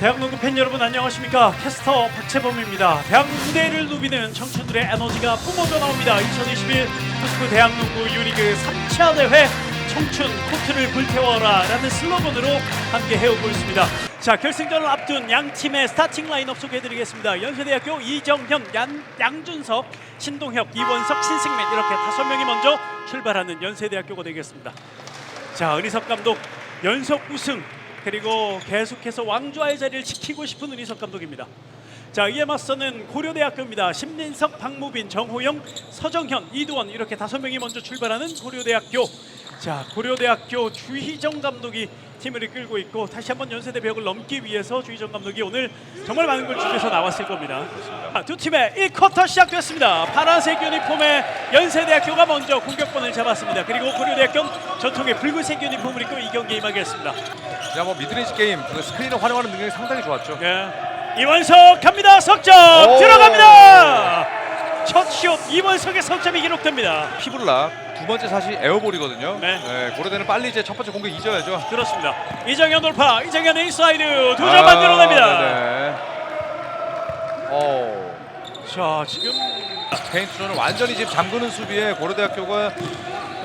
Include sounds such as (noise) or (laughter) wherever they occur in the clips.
대학농구 팬 여러분 안녕하십니까? 캐스터 박채범입니다. 대학 무대를 누비는 청춘들의 에너지가 뿜어져 나옵니다. 2021 포스코 대학농구 유리그 3차 대회 청춘 코트를 불태워라 라는 슬로건으로 함께 해오고 있습니다. 자 결승전을 앞둔 양 팀의 스타팅 라인업 소개해드리겠습니다. 연세대학교 이정현, 양, 양준석, 신동혁, 이원석, 신승민 이렇게 다섯 명이 먼저 출발하는 연세대학교가 되겠습니다. 자 은희석 감독 연속 우승 그리고 계속해서 왕좌의 자리를 지키고 싶은 은희석 감독입니다. 자 이에 맞서는 고려대학교입니다. 심민석, 박무빈, 정호영, 서정현, 이두원 이렇게 다섯 명이 먼저 출발하는 고려대학교. 자 고려대학교 주희정 감독이 팀을 이끌고 있고 다시 한번 연세대 벽을 넘기 위해서 주희정 감독이 오늘 정말 많은 걸 준비해서 나왔을 겁니다. 자, 두 팀의 1쿼터 시작됐습니다. 파란색 유니폼의 연세대학교가 먼저 공격권을 잡았습니다. 그리고 고려대학교는 전통의 붉은색 유니폼을 입고 이 경기에 임하겠습니다. 자, 뭐 미드레인지 게임 그 스크린을 활용하는 능력이 상당히 좋았죠. 예. 이원석 갑니다. 석점. 첫슛 이원석의 석점이 기록됩니다. 피블라 두 번째 샷이 에어볼이거든요. 네. 고려대는 빨리 이제 첫 번째 공격 잊어야죠. 그렇습니다. 이정현 돌파. 이정현 인사이드 두점 아, 만들어냅니다. 어. 자 지금 페인트존은 완전히 지금 잠그는 수비에 고려대학교가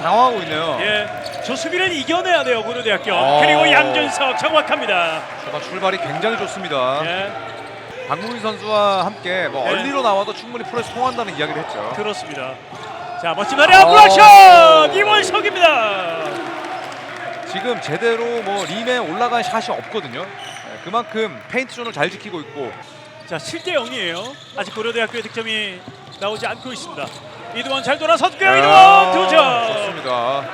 당황하고 있네요. 예. 저 수비를 이겨내야 돼요 고려대학교. 어. 그리고 양준석 정확합니다. 출발이 굉장히 좋습니다. 예. 박무민 선수와 함께 뭐 네. 얼리로 나와도 충분히 프로에서 통한다는 이야기를 했죠. 그렇습니다. 자 멋진 발에 어. 어. 블락샷 이원석입니다. 지금 제대로 뭐 림에 올라간 샷이 없거든요. 네, 그만큼 페인트 존을 잘 지키고 있고 자 7대 0이에요. 아직 고려대학교의 득점이 나오지 않고 있습니다. 이두원 잘 돌아섰고요. 이두원 두 점. 아, 좋습니다.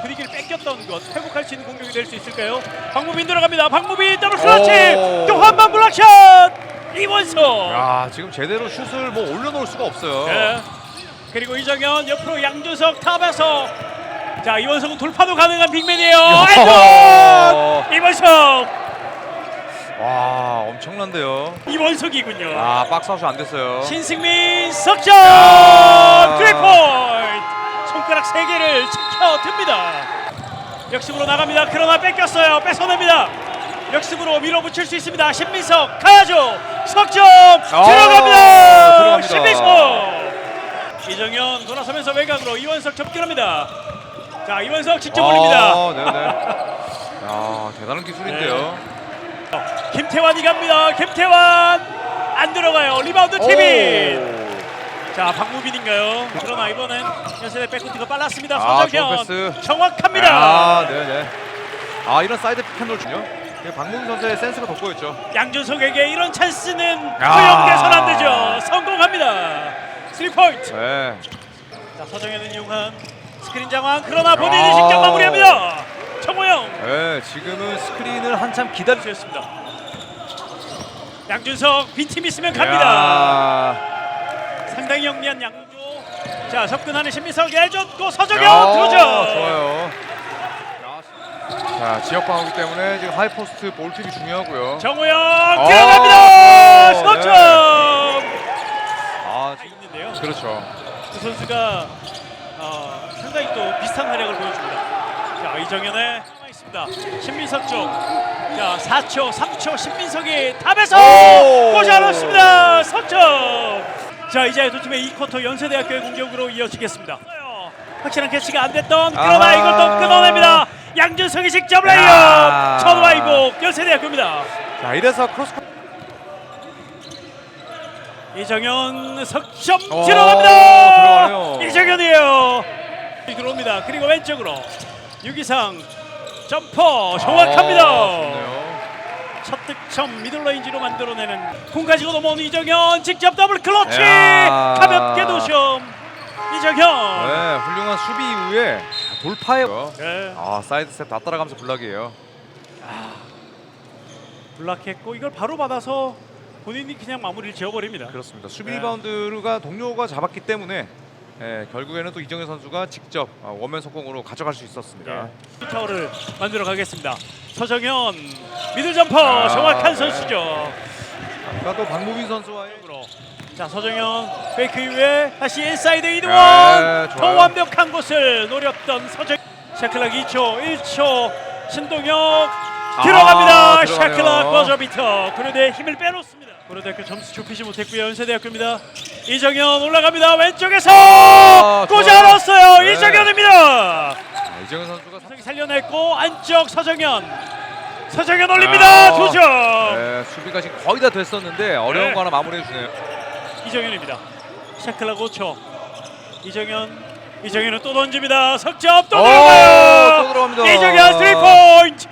분위기를 뺏겼던 것 회복할 수 있는 공격이 될 수 있을까요? 박무빈 들어갑니다. 박무빈 더블 클러치 오. 또한번 블락샷 이원석. 야 지금 제대로 슛을 뭐 올려놓을 수가 없어요. 예. 그리고 이정현 옆으로 양준석 탑에서 자 이원석은 돌파도 가능한 빅맨이에요. 안전 (laughs) 이원석 와 엄청난데요. 이원석이군요. 아 박스아웃이 안 됐어요. 신승민 석점 야. 트리포인트 손가락 세 개를 지켜듭니다. 역습으로 나갑니다. 그러나 뺏겼어요. 뺏어냅니다. 역습으로 밀어붙일 수 있습니다. 신민석 가야죠. 석점 들어갑니다. 들어갑니다. 신민석 이정현 돌아서면서 외곽으로 이원석 접근합니다. 자 이원석 직접 올립니다. 아, 네네. 야 대단한 기술인데요. 김태환이 갑니다. 김태환 안 들어가요. 리바운드 티빈. 오. 자 박무빈인가요? 그러나 이번엔 연세대 백코트가 빨랐습니다. 아, 서정현 좋은 패스. 정확합니다. 아 네네. 아 이런 사이드 피켓롤 중요. 박문훈 선수의 센스가 돋보였죠. 양준석에게 이런 찬스는 야. 허용돼선 안 되죠. 성공합니다. 3포인트. 네. 자 서정현은 이용한 스크린 장황 그러나 본인이 야. 직접 마무리합니다. 정호영 네 지금은 스크린을 한참 기다리. 주였습니다. 양준석 빈팀 있으면 갑니다. 야. 상당히 영리한 양조. 자 접근하는 신미석 내줬고 서정현 야, 점. 좋아요. 자 지역 방어기 때문에 지금 하이 포스트 볼 팁이 중요하고요. 정우영 어, 들어갑니다. 네. 석점. 아 있는데요. 그렇죠. 그 선수가 어, 상당히 또 비슷한 활약을 보여줍니다. 자 이정현의 있습니다. 신민석 쪽. 자 4초, 3초 신민석이 탑에서 오! 꼬지 않았습니다. 석점. 자 이제 두 팀의 2쿼터 연세대학교의 공격으로 이어지겠습니다. 확실한 캐치가 안 됐던 그러나 아. 이것도 끊어냅니다. 양준석이 직접 레이업. 야. 천와이복 연세대학교입니다. 자 이래서 크로스 이정현 석점 오, 들어갑니다. 들어가네요. 이정현이에요. 들어옵니다. 그리고 왼쪽으로 유기상 점퍼 정확합니다. 아, 좋네요. 첫 득점 미들레인지로 만들어내는 공 가지고 넘어온 이정현 직접 더블 클러치 야. 가볍게 도점 이정현. 네 훌륭한 수비 이후에 돌파에 네. 아 사이드 스텝 다 따라가면서 블락이에요. 블락했고 이걸 바로 받아서 본인이 그냥 마무리를 지어버립니다. 그렇습니다. 수비 네. 리바운드가 동료가 잡았기 때문에 예, 결국에는 또 이정현 선수가 직접 아, 원맨 속공으로 가져갈 수 있었습니다. 네. 타워를 만들어 가겠습니다. 서정현 미들 점퍼 아, 정확한 네. 선수죠. 아까 또 박무빈 선수와의 으로. 자 서정현 페이크 이후에 다시 인사이드 이동원 네, 더 좋아요. 완벽한 곳을 노렸던 서정 샤클락 2초 1초 신동혁 들어갑니다. 들어가네요. 샤클락 버저비터. 그런데 힘을 빼놓습니다. 고려대학교 점수 좁히지 못했고요. 연세대학교입니다. 이정현 올라갑니다. 왼쪽에서 아, 꽂아 좋아요. 넣었어요. 네. 이정현입니다. 아, 이정현 선수가 서정이 살려냈고 안쪽 서정현. 서정현 올립니다. 아, 두 점. 네, 수비가 지금 거의 다 됐었는데 어려운 네. 거 하나 마무리해 주네요. 이정현입니다. 샤클락 5초. 이정현. 이정현은 또 던집니다. 석점 또 오, 들어갑니다. 이정현 3 포인트.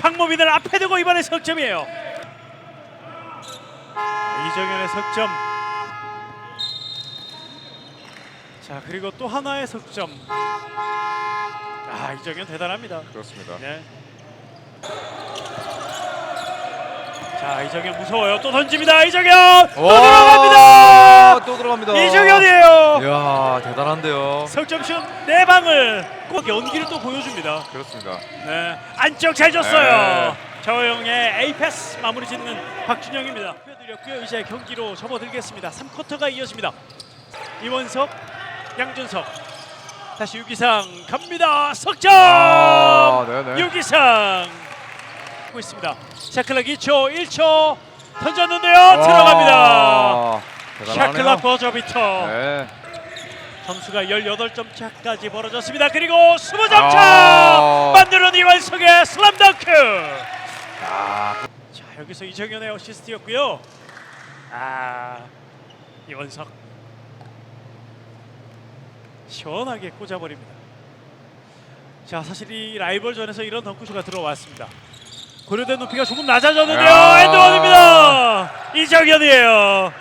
박모빈을 앞에 두고 이번에 석점이에요. 이정현의 석점. 자 그리고 또 하나의 석점. 아 이정현 대단합니다. 그렇습니다. 네. 자 이정현 무서워요. 또 던집니다. 이정현 또 와, 들어갑니다. 또 들어갑니다. 이정현이에요. 이야 대단한데요. 석점슛 네 방을 꼭 연기를 또 보여줍니다. 그렇습니다. 네, 안쪽 잘 줬어요. 네. 저영의 A 패스 마무리 짓는 박준영입니다. 드렸고요. 이제 경기로 접어들겠습니다. 3쿼터가 이어집니다. 이원석, 양준석, 다시 유기상 갑니다. 석점. 아, 네네. 유기상 하고 있습니다. 샤클락 2초, 1초 던졌는데요. 들어갑니다. 샤클락 버저비터. 네. 점수가 18점 차까지 벌어졌습니다. 그리고 20점 차 아. 만드는 이완석의 슬램덩크. 아, 자 여기서 이정현의 어시스트였고요. 아 이원석 시원하게 꽂아버립니다. 자 사실 이 라이벌전에서 이런 덩크쇼가 들어왔습니다. 고려대 높이가 조금 낮아졌는데요. 야. 엔드원입니다. 이정현이에요.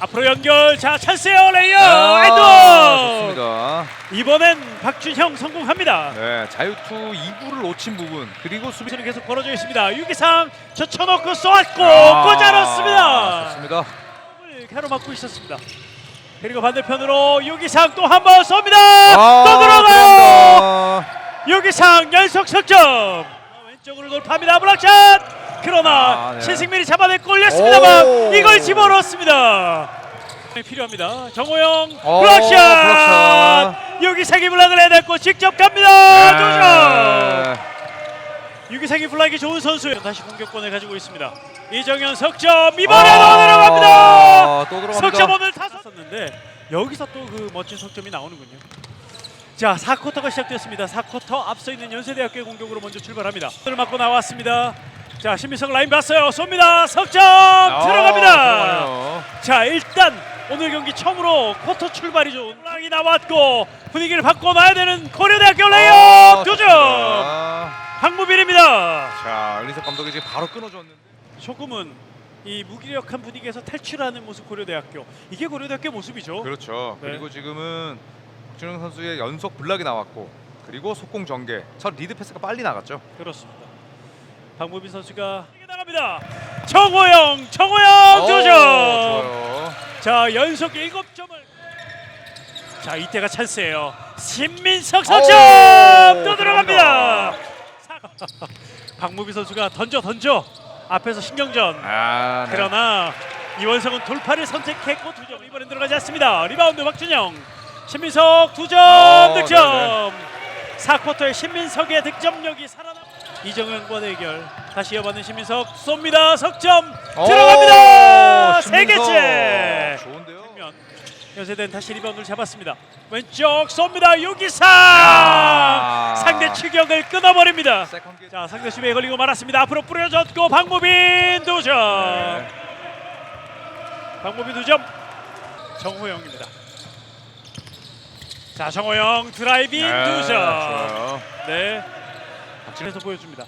앞으로 연결 자 찬스요 레이어 아, 엔드원. 좋습니다. 이번엔 박준형 성공합니다. 네, 자유투 2구를 놓친 부분 그리고 수비 수비는 계속 벌어져 있습니다. 유기상 젖혀놓고 쏘았고 아, 꽂아 넣습니다. 좋습니다. 가로막고 있었습니다. 그리고 반대편으로 유기상 또 한 번 쏩니다. 아, 또 들어가요. 들어갑니다. 유기상 연속 석점. 왼쪽으로 돌파합니다. 블락샷. 그러나 아, 네. 신승민이 잡아내고 올렸습니다만 오. 이걸 집어넣습니다. 필요합니다. 정호영 오, 블락샷. 블락샷. 유기상이 블락을 해냈고 직접 갑니다. 도전. 네. 유기상이 블락이 좋은 선수예요. 다시 공격권을 가지고 있습니다. 이정현 석점 이번에도 아, 들어갑니다. 또 들어갑니다. 석점 오늘 다섯 썼는데 여기서 또 그 멋진 석점이 나오는군요. 자, 4쿼터가 시작됐습니다. 4쿼터 앞서 있는 연세대학교의 공격으로 먼저 출발합니다. 을 맞고 나왔습니다. 자, 신미석 라인 봤어요. 쏩니다. 석점 아, 들어갑니다. 자, 일단 오늘 경기 처음으로 쿼터 출발이 좋은 락이 나왔고 분위기를 바꿔놔야 되는 고려대학교 레이업 아, 두 점. 좋습니다. 박무빈입니다. 자, 을리석 감독이 지금 바로 끊어줬는데. 조금은 이 무기력한 분위기에서 탈출하는 모습 고려대학교 이게 고려대학교 모습이죠. 그렇죠. 네. 그리고 지금은 박준영 선수의 연속 블락이 나왔고 그리고 속공 전개. 첫 리드 패스가 빨리 나갔죠. 그렇습니다. 박무빈 선수가 나갑니다. 정호영, 정호영 점. 좋아요. 자 연속 7점을. 자 이때가 찬스예요. 신민석 석점 오, 또 들어갑니다. (laughs) 박무빈 선수가 던져 던져 앞에서 신경전. 아, 네. 그러나 이원석은 돌파를 선택했고 두 점 이번엔 들어가지 않습니다. 리바운드 박준영, 신민석 두점 어, 득점. 4쿼터에 신민석의 득점력이 살아남. 이정현과 대결 다시 이어받는 신민석 쏩니다. 석점 오, 들어갑니다. 세. 개째. 좋은데요. 면 연세대는 다시 리바운드를 잡았습니다. 왼쪽 쏩니다. 유기상 야. 상대 추격을 끊어버립니다. 자 상대 수비에 걸리고 말았습니다. 앞으로 뿌려졌고 박무빈 두 점. 네. 박무빈 두 점. 정호영입니다. 자 정호영 드라이빙 네, 두 점. 좋아요. 네. 박진에서 보여줍니다.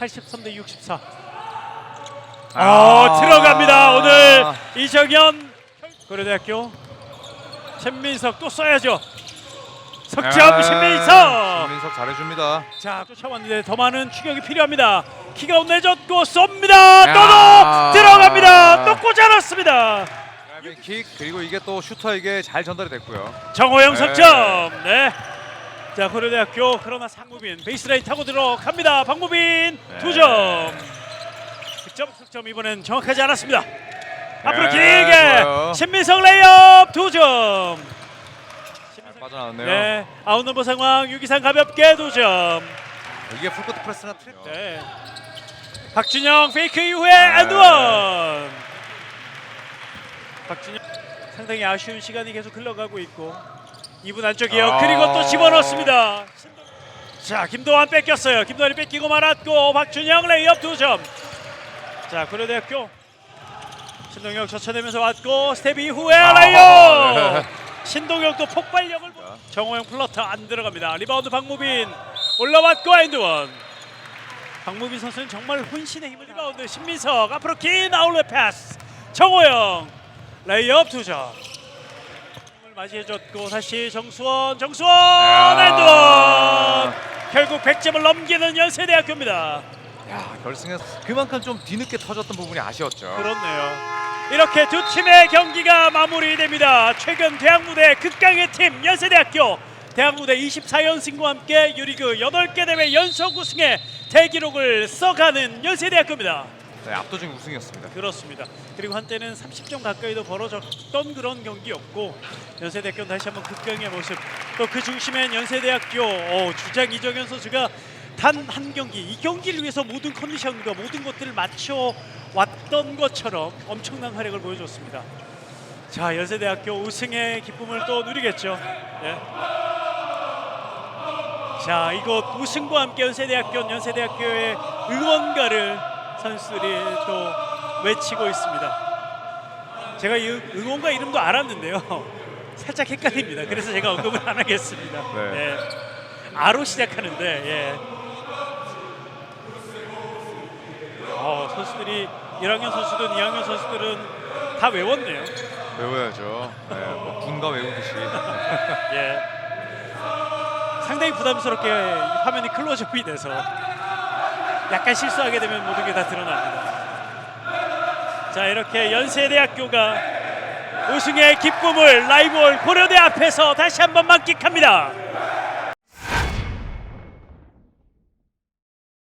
83 대 64. 아, 아. 들어갑니다. 오늘 이정현 고려대학교 신민석 또 써야죠. 석점 네, 신민석. 신민석 잘해줍니다. 자 쫓아왔는데 더 많은 추격이 필요합니다. 키가 내줬고 쏩니다. 야. 또도 들어갑니다. 또 꽂아놨습니다. 드라이빙 킥 그리고 이게 또 슈터에게 잘 전달이 됐고요. 정호영 네. 석점. 네. 자 고려대학교 그러나 상무빈 베이스라인 타고 들어갑니다. 박무빈 네. 두 점. 득점 석점 이번엔 정확하지 않았습니다. 앞으로 네, 길게 좋아요. 신민석 레이업 두 점. 신민석 빠져나왔네요. 네, 아웃 넘버 상황 유기상 가볍게 도점. 이게 풀코트 프레스나 트랙. 네. 박준영 페이크 이후에 네. 엔드원. 박준영 상당히 아쉬운 시간이 계속 흘러가고 있고 2분 안쪽이요. 아. 그리고 또 집어넣습니다. 자 김도환 뺏겼어요. 김도환이 뺏기고 말았고 박준영 레이업 두 점. 자 고려대학교 신동혁 젖혀내면서 왔고 스텝 이후에 아. 레이업. 신동혁도 폭발력을 보- 정호영 플러터 안 들어갑니다. 리바운드 박무빈 올라왔고 엔드원. 박무빈 선수는 정말 혼신의 힘을 리바운드 신민석 앞으로 긴 아울렛 패스 정호영 레이업 두점. 맞이해줬고 다시 정수원 정수원 야. 엔드원 결국 100점을 넘기는 연세대학교입니다. 야 결승에서 그만큼 좀 뒤늦게 터졌던 부분이 아쉬웠죠. 그렇네요. 이렇게 두 팀의 경기가 마무리됩니다. 최근 대학무대 극강의 팀 연세대학교 대학무대 24연승과 함께 유리그 8개 대회 연속 우승의 대기록을 써가는 연세대학교입니다 네, 압도적인 우승이었습니다. 그렇습니다. 그리고 한때는 30점 가까이도 벌어졌던 그런 경기였고 연세대학교는 다시 한번 극강의 모습. 또 그 중심엔 연세대학교 어, 주장 이정현 선수가 단 한 경기 이 경기를 위해서 모든 컨디션과 모든 것들을 맞춰 왔던 것처럼 엄청난 활약을 보여줬습니다. 자 연세대학교 우승의 기쁨을 또 누리겠죠. 예. 자 이곳 우승과 함께 연세대학교 연세대학교의 응원가를 선수들이 또 외치고 있습니다. 제가 이 응원가 이름도 알았는데요. (laughs) 살짝 헷갈립니다. 그래서 제가 언급을 안 하겠습니다. 네. 예. 아로 시작하는데 예. 어, 선수들이 1학년 선수든 2학년 선수들은 다 외웠네요. 외워야죠. 네, 뭐 군가 외우듯이. (laughs) 예. 상당히 부담스럽게 화면이 클로즈업이 돼서 약간 실수하게 되면 모든 게 다 드러납니다. 자 이렇게 연세대학교가 우승의 기쁨을 라이벌 고려대 앞에서 다시 한번 만끽합니다.